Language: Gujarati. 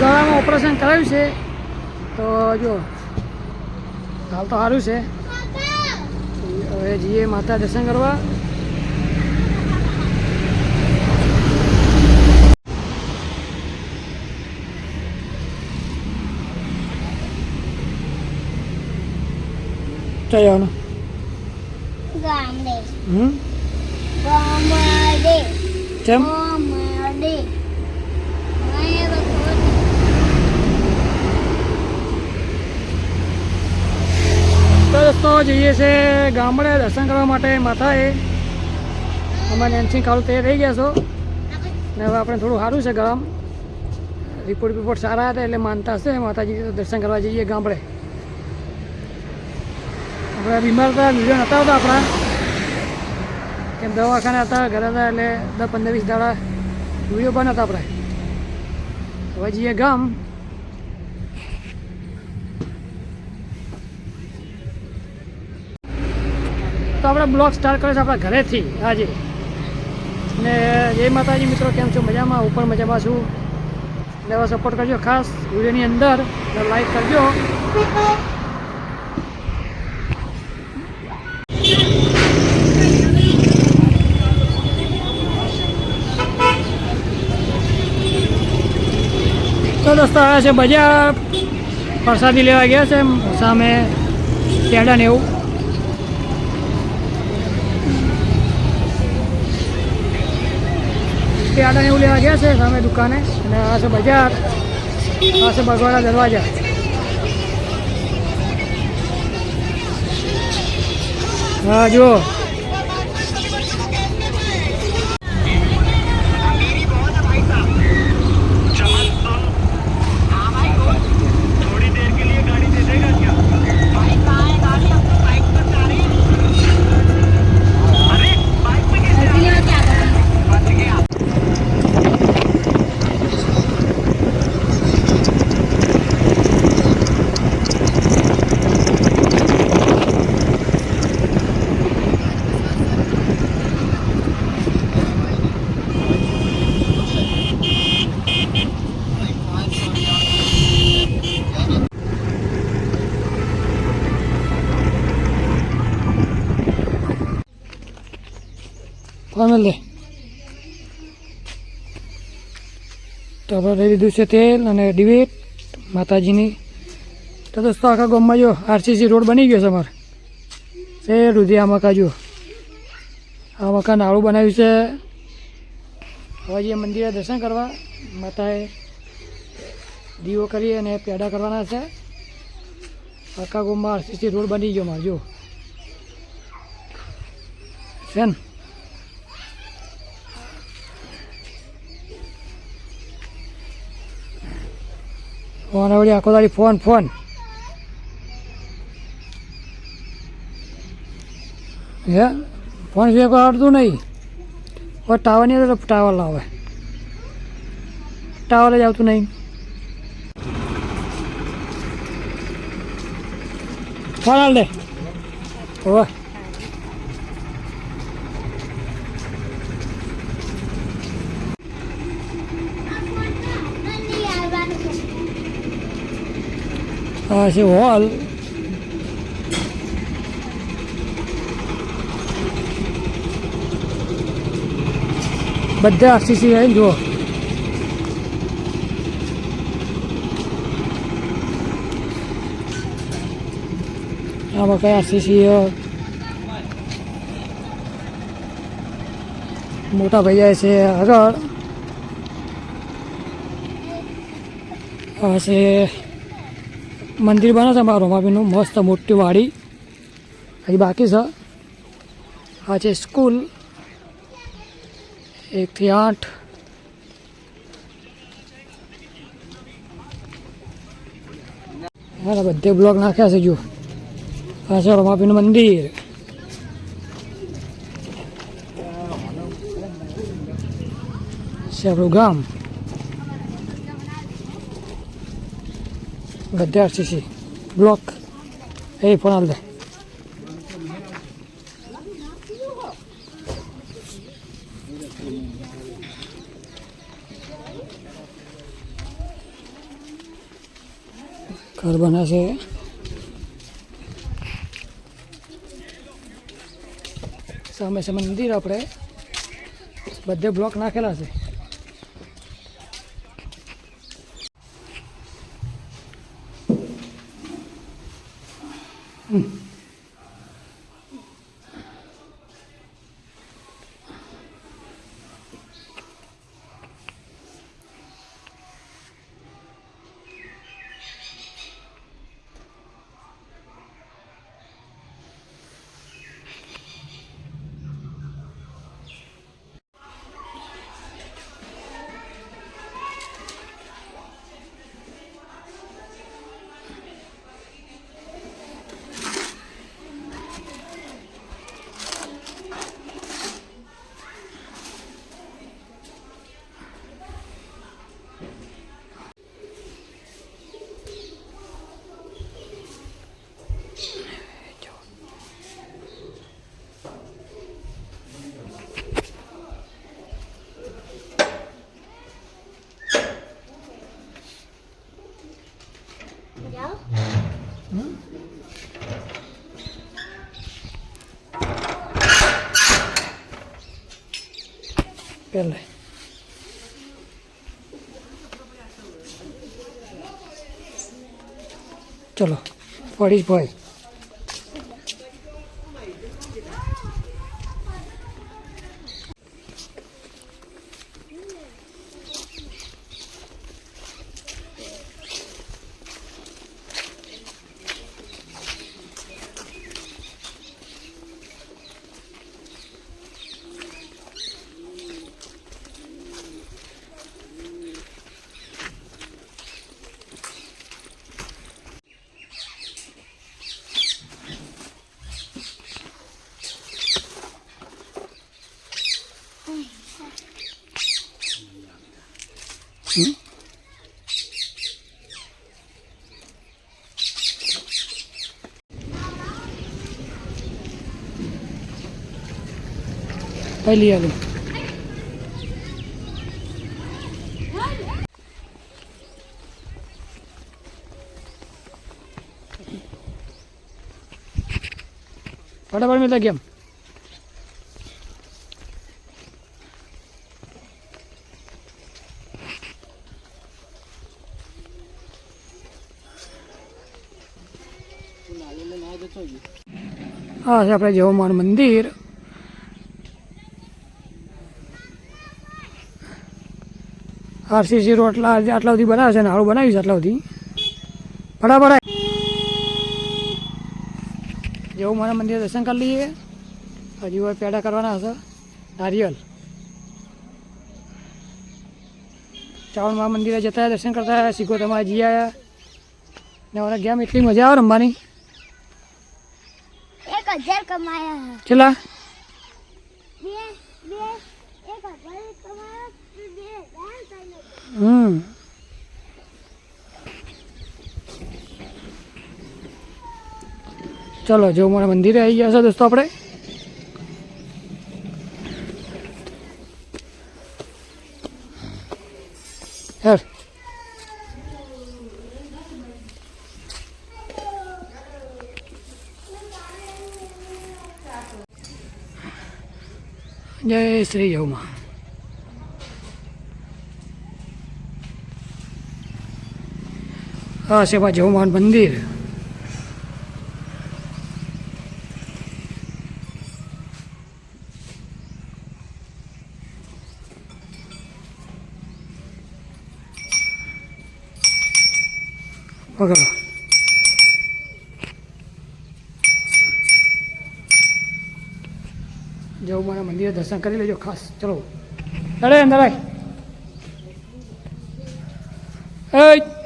ગળામાં ઓપરેશન કરાવ્યું છે તો જો હાલ તો સારું છે. હવે જઈએ માતા દર્શન કરવા. ક્યાં જવાનું? ગામડે. હમ? ગામડે. કેમ? તો દોસ્તો, જઈએ છે ગામડે દર્શન કરવા માટે માથાએ અમારે નેન્સિંગ કાળું તૈયાર થઈ ગયા છો. ને હવે આપણે થોડું સારું છે ગરમ રિપોર્ટ બિપોર્ટ સારા હતા એટલે માનતા હશે. માતાજી દર્શન કરવા જઈએ ગામડે. આપણે બીમાર હતા, વીડિયો હતા હતા આપણા. કેમ દવાખાને હતા, ઘરે હતા એટલે દસ પંદર વીસ દાડા વીડિયો બંધ હતા આપણે. હવે જઈએ ગામ. આપણે બ્લોગ સ્ટાર્ટ કર્યો છે આપણા ઘરેથી, આજે. ને જય માતાજી મિત્રો, કેમ છો? મજામાં? ઉપર મજામાં છું. ને હવે સપોર્ટ કરજો ખાસ વિડીયોની અંદર લાઈક કરજો. તો દોસ્તો આવ્યા છે બજાર. પ્રસાદી લેવા ગયા છે સામે પેડા ને એવું. પેડા એવું લેવા ગયા છે સામે દુકાને. અને આ છે બજાર. આ છે બગવાડા દરવાજા. હા, જુઓ. ફોન લે તો આપણે લઈ લીધું છે તેલ અને ડિબેટ, માતાજીની. તો દોસ્તો, આખા ગામમાં જો આરસીસી રોડ બની ગયો છે અમારે. છે સુધી આ મકા જો આ મકા નાળું બનાવ્યું છે. હવે મંદિરે દર્શન કરવા, માતાએ દીવો કરી અને પેડા કરવાના છે. આખા ગામમાં આરસીસી રોડ બની ગયો મારે જો છે ને? ફોન આવડી આખો દાડી ફોન ફોન હે ફોન સિવાય કોઈ આવડતું નહીં હવે ટાવર નહીં તો ટાવર લાવે ટાવર જ આવતું નહીં ફોન હાલ દે હવે આ છે હોલ બધા આરસીસી આવીને જુઓ આમાં કઈ આરસીસી મોટા ભાઈ જાય છે આગળ આ છે મંદિર બને છે અમારા રોમાબીનું મસ્ત મોટી વાડી હજી બાકી છે આ છે સ્કૂલ એકથી આઠ હા બધે બ્લોક નાખ્યા છે જો આ છે રોમાબીનું મંદિર છે આપણું ગામ બધે આરસીસી બ્લોક એ ફોન હાલ દે ઘર બનાશે સામે સામે મંદિર આપણે બધે બ્લોક નાખેલા છે Mm. ચલો પડી ભાઈ Ali, ali. Para, para, me aqui, હા છે આપણે જવમાન મંદિર. આરસીસી રોડ આટલા આટલા સુધી બનાવે છે ને હારું બનાવ્યું છે આટલા સુધી ફટાફટ જેવું મારા મંદિર દર્શન કરી લઈએ. હજી હોય પેડા કરવાના હશે. નારિયેલ. ચાવલ મારા મંદિરે જતા દર્શન કરતા શીખો તમારે જી આવ્યા ને મને ગેમ એટલી મજા આવે રમવાની. એક હજાર કમાયા છેલ્લા બે બે એક કમાયા બે હમ ચલો જો મારા મંદિરે આવી ગયા છે દોસ્તો આપણે હેર જય શ્રી જવમાં આ છે એમાં જવમાન મંદિર વગાડો જવું મંદિરે દર્શન કરી લેજો ખાસ ચલો અરે અંદર. એય